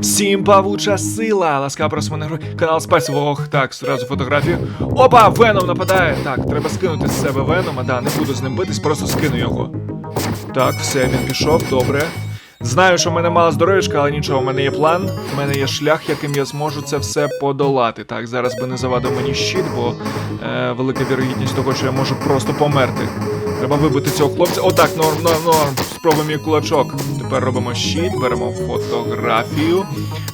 Всім павуча сила! Ласка просимо на гру. Канал Спайс. Ох, так, зразу фотографію. Опа, Веном нападає! Так, треба скинути з себе Венома. Да, не буду з ним битись, просто скину його. Так, все, він пішов, добре. Знаю, що в мене мало здоров'ячка, але нічого, в мене є план, в мене є шлях, яким я зможу це все подолати. Так, зараз би не завадив мені щит, бо е, велика вірогідність того, що я можу просто померти. Треба вибити цього хлопця. Отак, норм, норм, норм. Спробуємо мій кулачок. Тепер робимо щит, беремо фотографію.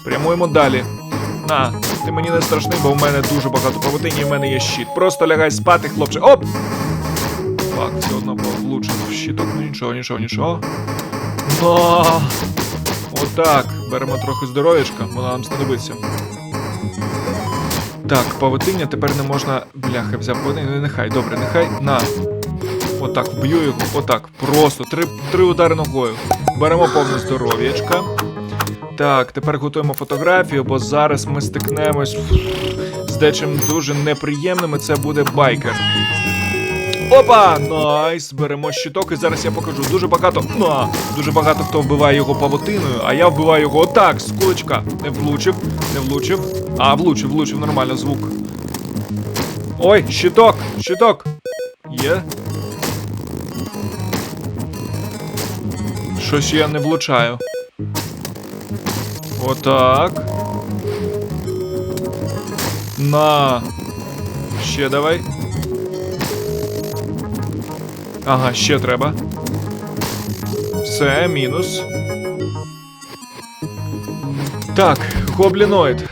Прямуємо далі. На, ти мені не страшний, бо в мене дуже багато павутині і в мене є щит. Просто лягай спати, хлопче. Оп! Так, все одно влучив в щиток. Ну нічого, нічого, нічого. Но! Отак. Беремо трохи здоров'ячка, воно нам знадобиться. Так, павутиння тепер не можна. Бляха, взяв павутиння. Нехай, добре, нехай. На. Отак, вб'ю його. Отак. Просто. Три, три удари ногою. Беремо повне здоров'ячка. Так, тепер готуємо фотографію, бо зараз ми стикнемось з дечим дуже неприємним, і це буде байкер. Опа! Найс! Беремо щиток, і зараз я покажу. Дуже багато. На! Дуже багато хто вбиває його павутиною, а я вбиваю його отак, з кулачка. Не влучив, не влучив. А, влучив, влучив, нормально звук. Ой, щиток! Щиток! Є. Щось я не влучаю. Отак. На. Ще давай. Ага, ще треба. Все, мінус. Так, гобліноїд.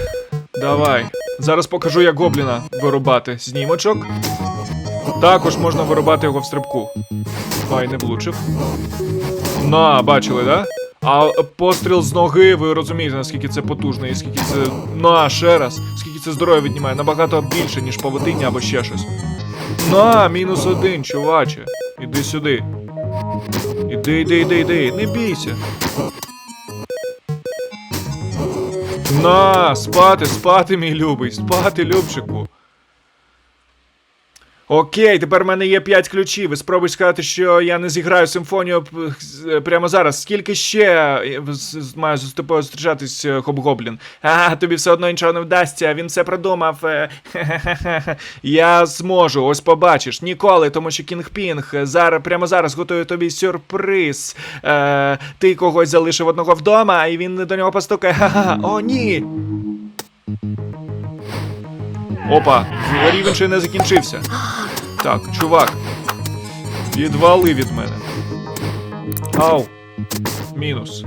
Давай. Зараз покажу, як гобліна вирубати. Знімочок. Також можна вирубати його в стрибку. Ай, не влучив. На, бачили, да? А постріл з ноги, ви розумієте, наскільки це потужно, і скільки це. На, ще раз. Скільки це здоров'я віднімає. Набагато більше, ніж павутиння або ще щось. На, мінус один, чуваче. Іди сюди. Іди, іди, іди, іди. Не бійся. На, спати, спати, мій любий, спати, любчику. Окей, тепер в мене є 5 ключів. І спробуй сказати, що я не зіграю симфонію прямо зараз. Скільки ще е, маю з тобою зустрічатись е, Хобгоблін? А, тобі все одно нічого не вдасться, він все придумав. е. Я зможу, ось побачиш. Ніколи, тому що Кінг Пінг зараз, прямо зараз готує тобі сюрприз. Е, ти когось залишив одного вдома, і він до нього постукає. Ха-ха. О, ні! Опа, рівень ще не закінчився. Так, чувак. Відвали від мене. Ау. Мінус.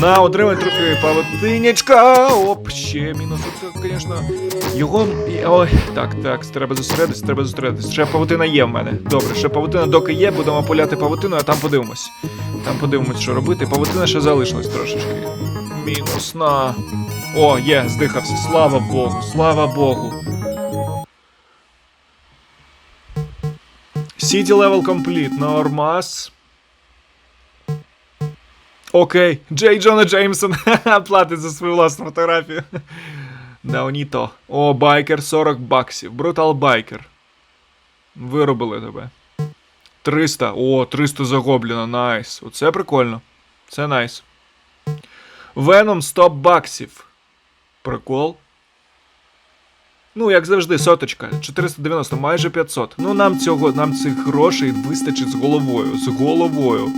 На, отримай трохи павутинячка. Оп, ще мінус. Це, звісно. Його. Ой, так, так, треба зосередитись, треба зосередитись. Ще павутина є в мене. Добре, ще павутина доки є, будемо пуляти павутину, а там подивимось. Там подивимось, що робити. Павутина ще залишилась трошечки. Мінус на. О, є, здихався. Слава Богу, слава Богу. City level complete. Нормас. Окей. Джей Джона Джеймсон платить за свою власну фотографію. Да, не то. О, байкер 40 баксів. Брутал байкер. Виробили тебе. 300. О, 300 загоблено. Найс. Оце прикольно. Це найс. Веном 100 баксів. Прикол. Ну, як завжди, соточка. 490, майже 500. Ну, нам цього, нам цих грошей вистачить з головою. З головою.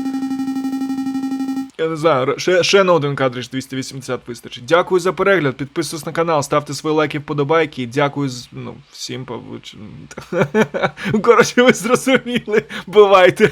Я не знаю, ще, ще на один кадриш 280 вистачить. Дякую за перегляд. Підписуйтесь на канал, ставте свої лайки, вподобайки. Дякую ну, всім. Коротше, ви зрозуміли. Бувайте.